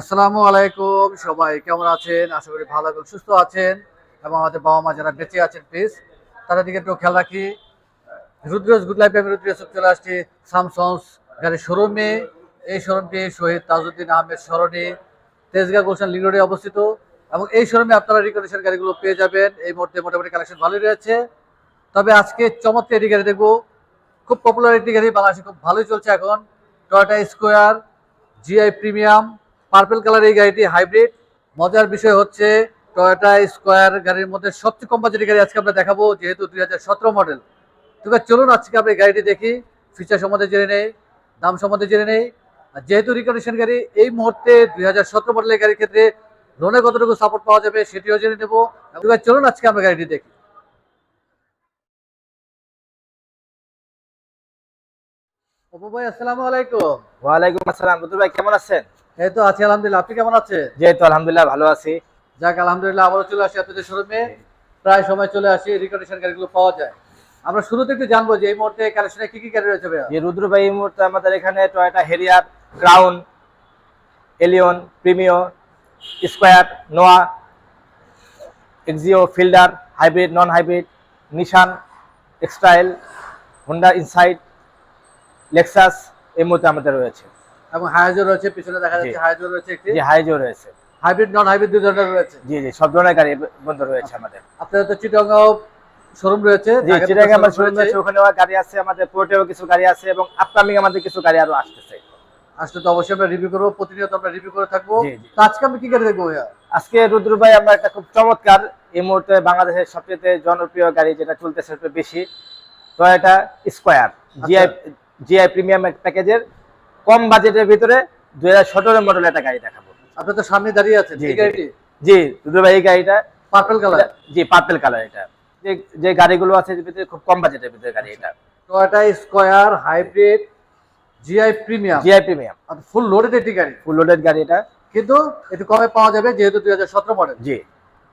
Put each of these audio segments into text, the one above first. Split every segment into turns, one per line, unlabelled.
আসসালামু আলাইকুম, সবাই কেমন আছেন? আশা করি ভালো এবং সুস্থ আছেন এবং আমাদের বাবা মা যারা বেঁচে আছেন প্লিজ তাদের দিকে একটু খেয়াল রাখি। রুদ্রজ গুড লাইফ আমি রুদ্রজ চলে আসছি স্যামসংস গাড়ির শোরুমে এই শোরুমটি শহীদ তাজউদ্দিন আহমেদ সরণি, তেজগাঁ গুলশান লিং রোডে অবস্থিত এবং এই শোরুমে আপনারা রিকন্ডিশন গাড়িগুলো পেয়ে যাবেন। এই মুহূর্তে মোটামুটি কালেকশন ভালোই রয়েছে। তবে আজকে চমৎকার একটি গাড়ি দেখব। খুব পপুলার একটি গাড়ি, বাংলাদেশে খুব ভালোই চলছে এখন। Toyota Square GI premium purple colour এই গাড়িটি হাইব্রিড। মজার বিষয় হচ্ছে টয়োটা স্কোয়ার গাড়ির মধ্যে সবচেয়ে কম বাজেটের গাড়ি আজকে আমরা দেখাবো, যেহেতু দুই হাজার সতেরো মডেল তবে চলুন আজকে আমরা এই গাড়িটি দেখি ফিচার সম্বন্ধে জেনে নেই, দাম সম্বন্ধে জেনে নেই। যেহেতু রিকন্ডিশন গাড়ি, এই মুহূর্তে দুই হাজার সতেরো মডেলের গাড়ির ক্ষেত্রে লোনে কতটুকু সাপোর্ট পাওয়া যাবে সেটিও জেনে নেব। এবার চলুন আজকে আমরা গাড়িটি দেখি। অপু ভাই, আসসালামু আলাইকুম।
ওয়ালাইকুম আসসালাম রুদ্র ভাই, কেমন আছেন?
এই তো আছি আলহামদুলিল্লাহ। আপনি কেমন আছেন?
যেহেতু আলহামদুলিল্লাহ ভালো আছি।
যাক আলহামদুলিল্লাহ আবারও চলে আসি আপনাদের শোরুমে। প্রায় সময় চলে আসি রিকন্ডিশন গাড়িগুলো পাওয়া যায়। আমরা শুরুতে একটু জানব যে এই মুহূর্তে কালেকশনে কি কি গাড়ি রয়েছে ভাইয়া?
যে রুদ্র ভাই এই মুহূর্তে আমাদের এখানে Toyota Harrier Crown Allion Premio Square Noah Axio Fielder hybrid non hybrid Nissan X-Trail Honda Insight Lexus এই মুহূর্তে আমাদের রয়েছে।
এবং হাইজো রয়েছে পিছনে দেখা যাচ্ছে
জি।
হাইজো রয়েছে একটি।
যে হাইজো রয়েছে।
হাইব্রিড নন হাইব্রিড দুই ধরনের রয়েছে।
জি জি সব ধরনের গাড়ি বন্ধ রয়েছে আমাদের।
আপনাদের তো চিটগাঁও শোরুম রয়েছে
জি
ঢাকাতে তো
চিটাগাং আমার শোরুম
রয়েছে।
আছে ওখানে গাড়ি আছে আমাদের পোর্টেও কিছু গাড়ি আছে এবং আপকামিং আমাদের কিছু গাড়ি আরও আসতেছে।
আসলে তো অবশ্যই আমরা রিভিউ করব প্রতিনিয়ত আমরা রিভিউ করে থাকব।
জি, জি।
তো আজকে আমি কি গাড়ি দেখব ভাইয়া?
আজকে রুদ্র ভাই আমরা একটা খুব চমৎকার এই মুহূর্তে বাংলাদেশের সবচেয়ে জনপ্রিয় গাড়ি যেটা চলতেছে সবচেয়ে বেশি Toyota Square GI GI premium প্যাকেজের কম বাজেটের ভিতরে দুই হাজার সতেরো মডেলের একটা গাড়ি দেখাবো।
আপনি তো সামনে দাঁড়িয়ে আছেন
জি।
গাড়িটি?
রুদ্র ভাই এই গাড়িটা।
পার্পল কালার
জি পার্পেল কালার এটা। যে যে গাড়িগুলো আছে ভিতরে খুব কম বাজেটের ভিতরে গাড়ি এটা।
Toyota Square hybrid GI premium
GI premium
full loaded একটি গাড়ি?
ফুল লোডেড গাড়ি এটা।
কিন্তু একটু কমে পাওয়া যাবে যেহেতু দুই হাজার সতেরো মডেল
জি।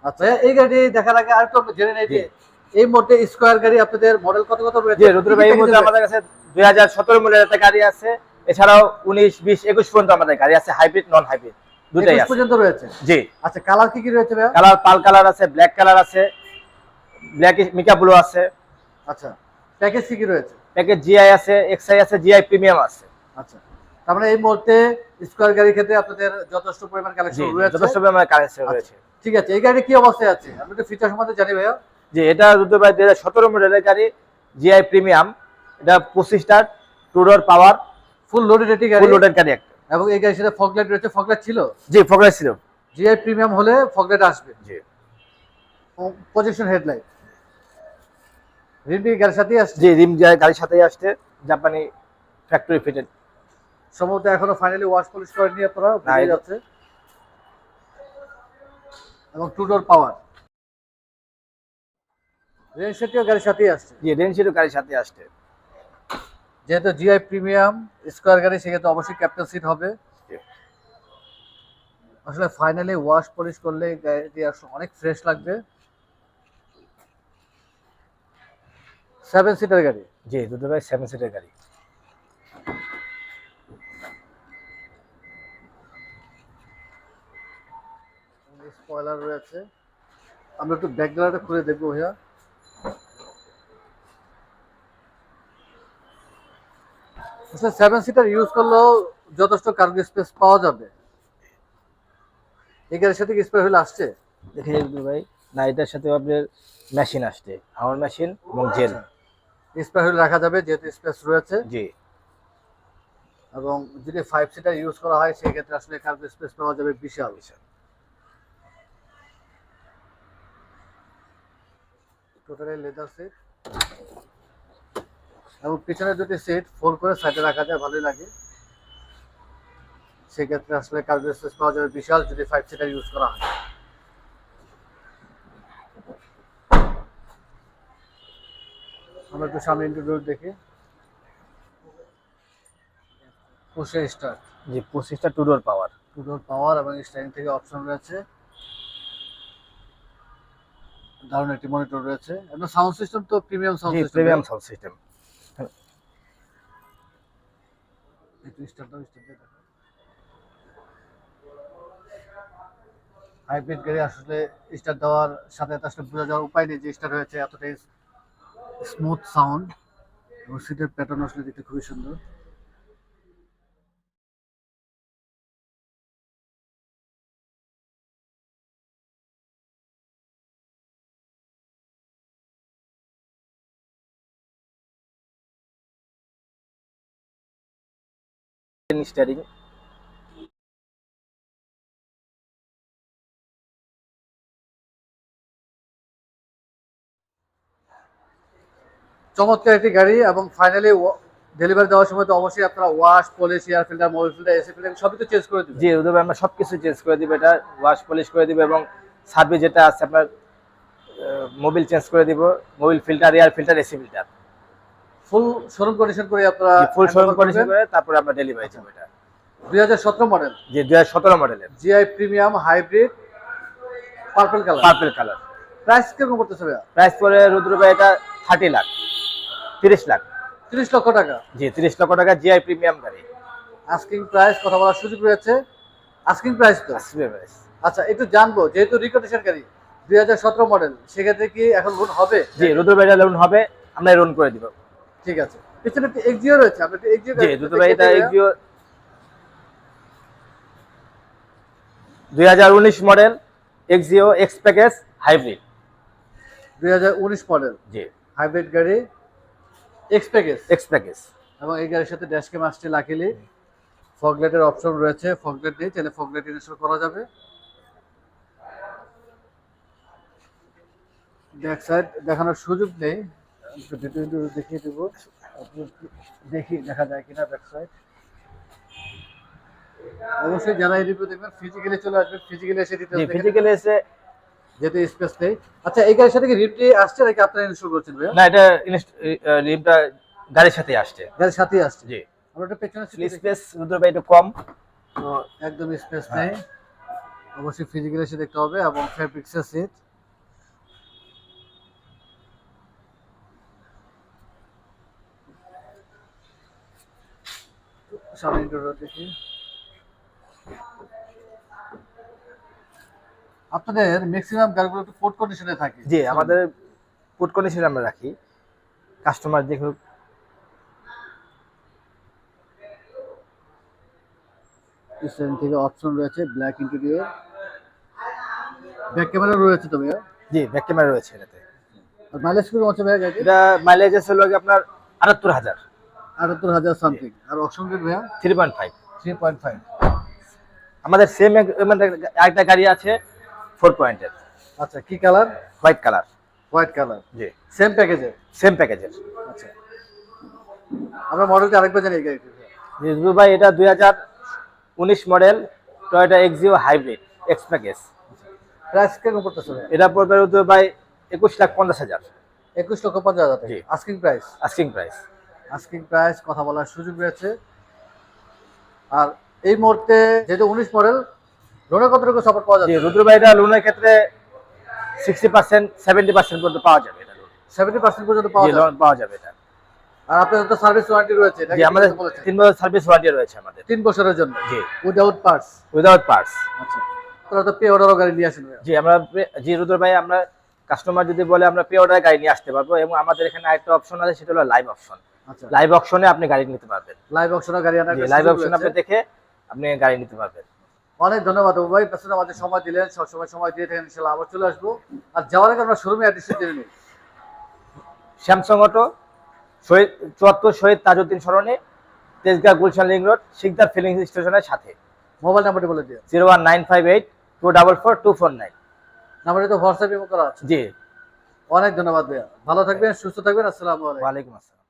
আচ্ছা এই গাড়ি দেখার আগে আরেকটু আমরা জেনে নেই এই মুহূর্তে স্কোয়ার গাড়ি আপনাদের মডেল কত কত রয়েছে?
রুদ্র ভাই আমাদের কাছে দুই হাজার সতেরো মডেলের একটা গাড়ি আছে। এছাড়াও উনিশ বিশ একুশ পর্যন্ত আমাদের গাড়ি আছে হাইব্রিড নন হাইব্রিড দুটাই
21
আছে।
পর্যন্ত রয়েছে?
জি।
আচ্ছা কালার কি কি রয়েছে
কালার পাল কালার আছে ব্ল্যাক কালার আছে ব্ল্যাক মিকা ব্লু আছে।
আচ্ছা প্যাকেজ কি কি রয়েছে?
প্যাকেজ জিআই আছে এক্সআই আছে জিআই প্রিমিয়াম আছে।
আচ্ছা তার মানে এই মুহূর্তে স্কোয়ার গাড়ির ক্ষেত্রে আপনাদের যথেষ্ট পরিমাণ কালেকশন রয়েছে।
যথেষ্ট পরিমাণে কারেন্সি
আচ্ছা।
রয়েছে।
ঠিক আছে এই গাড়ি কি অবস্থায় আছে? আমি একটু ফিচার সম্বন্ধে জানি ভাইয়া।
জি এটা রুদ্র ভাই দুই হাজার সতেরো মডেলের গাড়ি জিআই প্রিমিয়াম এটা পঁচিশটা two door power
full loaded একটি গাড়ি।
ফুল লোডেড গাড়ি একটা।
এবং এই গাড়ির সাথে ফগলাইট রয়েছে। ফগলাইট ছিল?
জি ফোকাস ছিল।
জিআই প্রিমিয়াম হলে ফগলাইট আসবে।
জি।
প্রজেকশন হেডলাইট রিমপি গাড়ির সাথেই আসছে?
জি রিম গাড়ির সাথেই আসছে। জাপানি ফ্যাক্টরি ফিটেড
সম্ভবত এখনও ফাইনালি ওয়াশ পলিশ করেনি আপনারা
না,
বোঝাই
এটা-
যাচ্ছে। এবং টু ডোর পাওয়ার রেন সেটিও গাড়ির সাথেই আসছে।
জি রেনশিরও গাড়ির সাথে আসছে।
যেহেতু জিআই প্রিমিয়াম স্কোয়ার গাড়ি সেক্ষেত্রে অবশ্যই ক্যাপ্টেন সিট হবে। আসলে ফাইনালি ওয়াশ পলিশ করলে গাড়িটি অনেক ফ্রেশ লাগবে। সেভেন সিটার গাড়ি?
জি রুদ্র ভাই সেভেন সিটের গাড়ি।
স্পয়লার রয়েছে। আমরা একটু ব্যাকগ্রাউন্ডটা খুলে দেখব ভাইয়া। সেভেন সিটার ইউজ করলেও যথেষ্ট কার্গো স্পেস পাওয়া যাবে। এই গাড়ির সাথে কি স্পেস হলে আসছে?
দেখে ভাই না এটার সাথে আপনার মেশিন আসছে হাওয়ার মেশিন এবং জেল
স্পেস হলে রাখা যাবে যেহেতু স্পেস রয়েছে।
জি।
এবং যদি ফাইভ সিটার ইউজ করা হয় সেক্ষেত্রে আসলে কার্গো স্পেস পাওয়া যাবে বিশাল। টোটালি লেদার সিট এবং পিছনে দুটি সিট ফোল্ড করে সাইডে রাখা যায় ভালোই লাগে। সেক্ষেত্রে আসলে কার্গো স্পেস পাওয়া যাবে? বিশাল যদি ফাইভ সিটার ইউজ করা হয়। আমরা একটু সামনে ইন্টারভিউ দেখি। পুষে স্টার্ট
জি পঁচিশটা two door power
two door power এবং থেকে অপশন রয়েছে। দারুণ একটি মনিটর রয়েছে। এবং সাউন্ড সিস্টেম তো premium sound system
premium sound system
একটু স্টার দাও স্টার দিয়ে দেখো হাইব্রিড গাড়ি আসলে স্টার দেওয়ার সাথে আসলে বোঝা যাওয়ার উপায় নেই যে স্টার হয়েছে, এতটাই স্মুথ সাউন্ড এবং সিটের প্যাটার্ন আসলে দেখতে খুবই সুন্দর।
স্টারিং
চমৎকার একটি গাড়ি এবং ফাইনালি ডেলিভারি দেওয়ার সময় তো অবশ্যই আপনারা wash polish air filter mobil filter AC filter সবই তো চেঞ্জ করে দিবেন।
জি ভাই আমরা সবকিছু চেঞ্জ করে দিব। এটা ওয়াশ পলিশ করে দিব এবং সার্ভিস যেটা আছে আপনার মোবিল চেঞ্জ করে দিব। Mobil filter air filter AC filter
full showroom condition করে আপনারা
ফুল শোরুম কন্ডিশন করে তারপরে আমরা ডেলিভারি দেবো এটা।
দুই হাজার সতেরো মডেল
যে দুই হাজার সতেরো মডেলের
GI premium hybrid purple colour
purple colour
price পড়তেছে ভাইয়া?
প্রাইস পরে রুদ্র ভাই এটা থার্টি লাখ। তিরিশ লাখ।
তিরিশ লক্ষ টাকা।
জি তিরিশ লক্ষ টাকা জিআই প্রিমিয়াম গাড়ি।
আস্কিং প্রাইস কথা বলার সুযোগ রয়েছে। আস্কিং প্রাইস তো?
আসবে প্রাইস
আচ্ছা একটু জানব যেহেতু রিকন্ডিশন গাড়ি দুই হাজার সতেরো মডেল সেক্ষেত্রে কি এখন লোন হবে?
জি রুদ্র ভাই লোন হবে আমরা লোন করে দিব।
ঠিক আছে। পিছনে এক্সিও রয়েছে আপনি একটু এক্সিও
জি রুদ্র ভাই এটা এক্সিও দুই হাজার উনিশ model Axio X package hybrid
দুই হাজার উনিশ মডেল
জি।
হাইব্রিড গাড়ি এক্স প্যাকেজ
এক্স প্যাকেজ
এবং এই গাড়ির সাথে ড্যাশ ক্যাম আসছে লাকিলি ফগলেটের অপশন রয়েছে ফগলেট নেই তাহলে ফগলেট ইনস্টল করা যাবে। ব্যাক সাইড দেখানোর সুযোগ নেই। দেখিয়ে দেব। আপনি দেখি দেখা যায় কিনা ব্যাক সাইড অবশ্যই যারা এই রিভিউ দেখবেন ফিজিক্যালি চলে আসবেন ফিজিক্যালি এসে ডিটেলস
ফিজিক্যালি এসে
যেহেতু স্পেস নেই। আচ্ছা এই গাড়ির সাথে কি রিপটি আসছে নাকি আপনারা ইনস্টল করছেন ভাইয়া?
না এটা লিমটা গাড়ির সাথে আসছে।
গাড়ির সাথেই আসছে?
জি।
আমরা একটা পেছনে
স্পেস রুদ্র ভাই একটু কম।
তো একদম স্পেস নেই। অবশ্যই ফিজিক্যালি এসে দেখতে হবে এবং ফেব্রিক্সের সিট সামনে ইন্টারভিউ দেখি আপনাদের ম্যাক্সিমাম গাড়িগুলো একটু পোর্ট কন্ডিশনে থাকে।
জি আমাদের ফুড কন্ডিশন আমরা রাখি। কাস্টমার দেখুক
স্টেরিং থেকে অপশন রয়েছে ব্ল্যাক ইন্টেরিয়র ব্যাক ক্যামেরা রয়েছে তো ভাইয়া?
জি ব্যাক ক্যামেরা রয়েছে এটাতে।
আর মাইলেজ কীরকম হচ্ছে ভাইয়া
এটা মাইলেজ আছে হলো গিয়ে আপনার আটাত্তর হাজার।
আটাত্তর হাজার সামথিং আর অপশন রেট ভাইয়া?
Three point five
three point five
আমাদের সেম একটা গাড়ি আছে ফোর পয়েন্টের
আচ্ছা কি colour
white colour
white colour
জি।
সেম প্যাকেজে
সেম প্যাকেজের
আচ্ছা। আমরা মডেলটা আরেকবার জানি গাড়িটি।
ভাই এটা দুই হাজার উনিশ model Toyota Axio hybrid X package
price কীরকম পড়তেছে
এটা পড়বে ভাই একুশ লাখ পঞ্চাশ হাজার।
একুশ লক্ষ পঞ্চাশ হাজার
জি।
Asking price
asking price
asking price কথা বলার সুযোগ রয়েছে। আর এই মুহূর্তে যেহেতু উনিশ মডেল লোনের কতটুকু সাপোর্ট পাওয়া যাবে
রুদ্র ভাই এটা লোনের ক্ষেত্রে সিক্সটি পার্সেন্ট সেভেন্টি পার্সেন্ট পর্যন্ত পাওয়া যাবে এটা
সেভেন্টি পার্সেন্ট পর্যন্ত পাওয়া যাবে।
পাওয়া যাবে এটা।
আর আপনাদের তো সার্ভিস ওয়ারেন্টি রয়েছে
জি আমাদের তিন বছর সার্ভিস ওয়ারেন্টি রয়েছে আমাদের।
তিন বছরের জন্য?
জি।
উইদাউট পার্টস
উইদাউট পার্টস
আচ্ছা তোরা তো পে অর্ডারও গাড়ি নিয়ে আসেন ভাইয়া।
জি আমরা পে- জি রুদ্র ভাই আমরা কাস্টমার যদি বলে আমরা পে অর্ডার গাড়ি নিয়ে আসতে পারব এবং আমাদের এখানে আরেকটা অপশন আছে সেটা হলো লাইভ অপশন লাইভ অপশনে আপনি গাড়ি নিতে পারবেন।
লাইভ অপশনও গাড়ি
লাইভ অপশন আপনি দেখে আপনি গাড়ি নিতে পারবেন।
অনেক ধন্যবাদ বাবু ভাই। পেছনে আমাদের সময় দিলেন। সবসময় সময় দিয়ে থাকেন ইনশাল্লাহ আবার চলে আসব। আর যাওয়ার আগে আমরা শোরুমে অ্যাড্রেসটা জেনে নিই।
স্যামসাং অটো শহীদ চুয়াত্তর Shahid Tajuddin সরণে Tejgaon Gulshan link road Sikder filling স্টেশনের সাথে।
মোবাইল নাম্বারটি বলে দিও
zero one nine five eight two double four two four nine
নাম্বারটি তো হোয়াটসঅ্যাপ করা আছে।
জি।
অনেক ধন্যবাদ ভাইয়া। ভালো থাকবেন সুস্থ থাকবেন। আসসালামু আলাইকুম।
ওয়ালাইকুম আসসালাম।